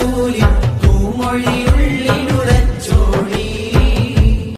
ரசூலின் தூமொழியும்